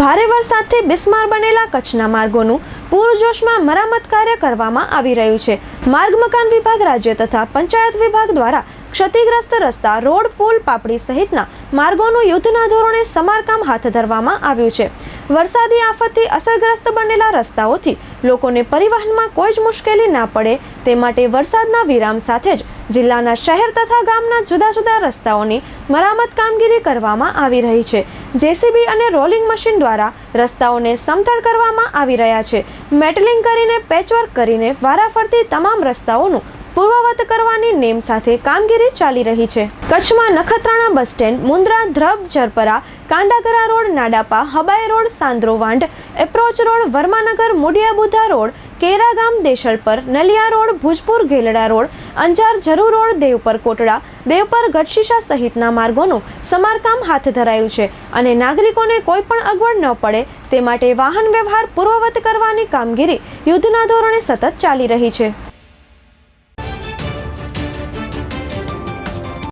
ભારે વરસાદથી બિસ્માર બનેલા કચ્છના માર્ગોનું પૂરજોશમાં મરામત કાર્ય કરવામાં આવી રહ્યું છે. માર્ગ મકાન વિભાગ રાજ્ય તથા પંચાયત વિભાગ દ્વારા ક્ષતિગ્રસ્ત રસ્તા, રોડ, પુલ, પાપડી સહિતના માર્ગોનું યુદ્ધના ધોરણે સમારકામ હાથ ધરવામાં આવ્યું છે. વરસાદી આફતથી અસરગ્રસ્ત બનેલા રસ્તાઓથી લોકોને પરિવહનમાં કોઈ જ મુશ્કેલી ના પડે, તે માટે વરસાદના વિરામ સાથે જ જિલ્લાના શહેર તથા ગામના જુદા જુદા રસ્તાઓની મરામત કામગીરી કરવામાં આવી રહી છે. જેસીબી અને રોલિંગ મશીન દ્વારા રસ્તાઓને સમતળ કરવામાં આવી રહ્યા છે. મેટલિંગ કરીને, પેચવર્ક કરીને વારાફરતી તમામ રસ્તાઓનું પૂર્વવત કરવાની નેમ સાથે કામગીરી ચાલી રહી છે. કચ્છમાં Nakhatrana bus stand Mundra Dhrab, Jarpara, Kandagara road, Nadapa, Habai road Sandrovand approach road, Varmanagar, Mudiyabudha road, Kera ગામ, Deshalpar, Naliya road, Bhujpur Gelda road, Anjar Jaru road, Devpar, Kotda, Devpar, Gadhshisha સહિતના માર્ગોનું સમારકામ હાથ ધરાયું છે અને નાગરિકોને કોઈ પણ અગવડ ન પડે તે માટે વાહન વ્યવહાર પૂર્વવત કરવાની કામગીરી યુદ્ધના ધોરણે સતત ચાલી રહી છે.